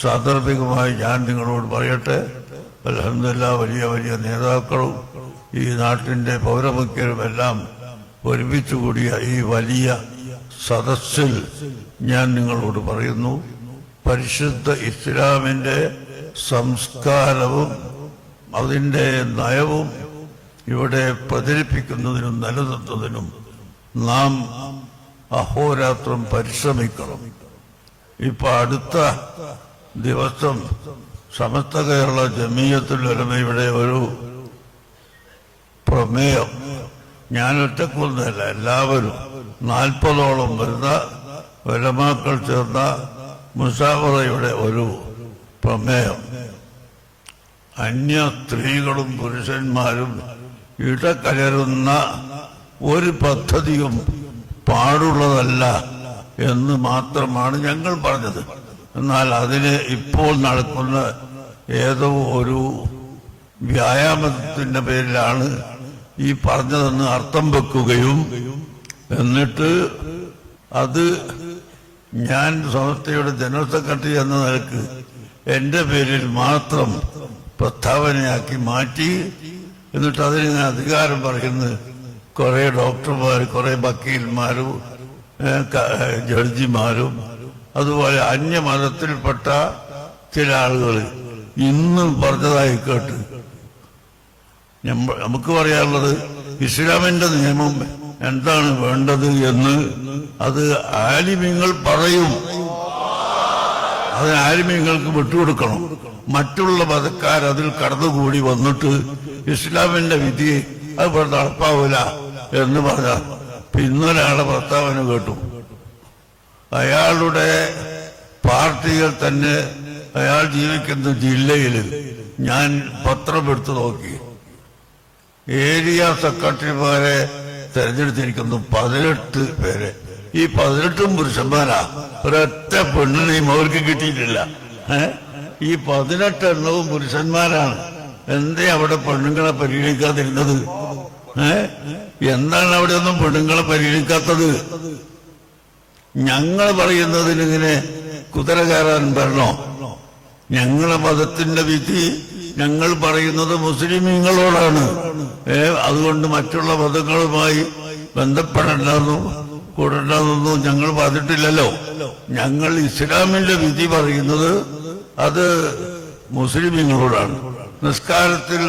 സാന്ദർഭികമായി ഞാൻ നിങ്ങളോട് പറയട്ടെ. അലഹമില്ല വലിയ വലിയ നേതാക്കളും ഈ നാട്ടിന്റെ പൗരമുഖ്യരും എല്ലാം ഒരുമിച്ച് കൂടിയ ഈ വലിയ സദസ്സിൽ ഞാൻ നിങ്ങളോട് പറയുന്നു. പരിശുദ്ധ ഇസ്ലാമിന്റെ സംസ്കാരവും അതിന്റെ നയവും ഇവിടെ പ്രചരിപ്പിക്കുന്നതിനും നിലനിർത്തുന്നതിനും നാം അഹോരാത്രം പരിശ്രമിക്കണം. ഇപ്പൊ അടുത്ത ദിവസം സമസ്ത കേരള ജമീയത്തിൽ വരുന്ന ഇവിടെ ഒരു പ്രമേയം. ഞാൻ ഒറ്റക്കൊന്നല്ല എല്ലാവരും നാൽപ്പതോളം വരുന്ന ഉലമാക്കൾ ചേർന്ന മുസാഫറയുടെ ഒരു പ്രമേയം. അന്യ സ്ത്രീകളും പുരുഷന്മാരും ഇടകലരുന്ന ഒരു പദ്ധതിയും പാടുള്ളതല്ല എന്ന് മാത്രമാണ് ഞങ്ങൾ പറഞ്ഞത്. എന്നാൽ അതിന് ഇപ്പോൾ നടക്കുന്ന ഏതോ ഒരു വ്യായാമത്തിന്റെ പേരിലാണ് ഈ പറഞ്ഞതെന്ന് അർത്ഥം വെക്കുകയും എന്നിട്ട് അത് ഞാൻ സംസ്ഥയുടെ ജനറൽ സെക്രട്ടറി എന്ന നിലയ്ക്ക് എന്റെ പേരിൽ മാത്രം പ്രസ്താവനയാക്കി മാറ്റി എന്നിട്ട് അതിന് ഞാൻ അധികാരം പറയുന്നത് കുറെ ഡോക്ടർമാർ കുറെ വക്കീൽമാരും ജഡ്ജിമാരും അതുപോലെ അന്യമതത്തിൽപ്പെട്ട ചില ആളുകൾ ഇന്നും പറഞ്ഞതായി കേട്ട്. നമുക്ക് പറയാനുള്ളത് ഇസ്ലാമിന്റെ നിയമം എന്താണ് വേണ്ടത് എന്ന് അത് ആലിമ്യങ്ങൾ പറയും. അത് ആലിമ്യങ്ങൾക്ക് വിട്ടുകൊടുക്കണം. മറ്റുള്ള മതക്കാർ അതിൽ കടന്നുകൂടി വന്നിട്ട് ഇസ്ലാമിന്റെ വിധി അത് നടപ്പാവൂല എന്ന് പറഞ്ഞ ഇന്നൊരാളെ പ്രസ്താവന കേട്ടു. അയാളുടെ പാർട്ടികൾ തന്നെ അയാൾ ജീവിക്കുന്ന ജില്ലയിൽ ഞാൻ പത്രമെടുത്തു നോക്കി. ഏരിയ സെക്രട്ടറിമാരെ തെരഞ്ഞെടുത്തിരിക്കുന്നു പതിനെട്ട് പേരെ. ഈ പതിനെട്ടും പുരുഷന്മാരാ. ഒരൊറ്റ പെണ്ണിനെയും അവർക്ക് കിട്ടിയിട്ടില്ല. ഈ പതിനെട്ടെണ്ണവും പുരുഷന്മാരാണ്. എന്തേ അവിടെ പെണ്ണുങ്ങളെ പരിഗണിക്കാതിരുന്നത്? എന്താണ് അവിടെ ഒന്നും പെണ്ണുങ്ങളെ പരിഗണിക്കാത്തത്? ഞങ്ങൾ പറയുന്നതിനിങ്ങനെ കുതിര കയറാൻ വരണോ? ഞങ്ങളെ മതത്തിന്റെ വിധി ഞങ്ങൾ പറയുന്നത് മുസ്ലിമീങ്ങളോടാണ്. ഏ അതുകൊണ്ട് മറ്റുള്ള മതങ്ങളുമായി ബന്ധപ്പെടണ്ടെന്നും കൂടണ്ടെന്നൊന്നും ഞങ്ങൾ പറഞ്ഞിട്ടില്ലല്ലോ. ഞങ്ങൾ ഇസ്ലാമിന്റെ വിധി പറയുന്നത് അത് മുസ്ലിമീങ്ങളോടാണ്. നിസ്കാരത്തിൽ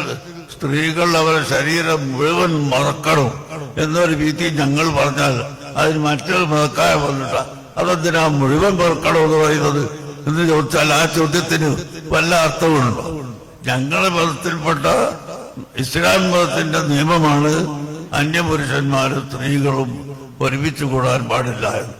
സ്ത്രീകൾ അവരുടെ ശരീരം മുഴുവൻ മറക്കണം എന്നൊരു രീതി ഞങ്ങൾ പറഞ്ഞാൽ അതിന് മറ്റൊരു മതക്കാരെ വന്നിട്ട അതെന്തിനാ മുഴുവൻ മറക്കണം എന്ന് പറയുന്നത്? എന്ന് ചോദിച്ചാൽ ആ ചോദ്യത്തിന് വല്ല അർത്ഥമുണ്ടോ? ഞങ്ങളുടെ മതത്തിൽപ്പെട്ട ഇസ്ലാം മതത്തിന്റെ നിയമമാണ് അന്യപുരുഷന്മാരും സ്ത്രീകളും ഒരുമിച്ച് കൂടാൻ പാടില്ല എന്ന്.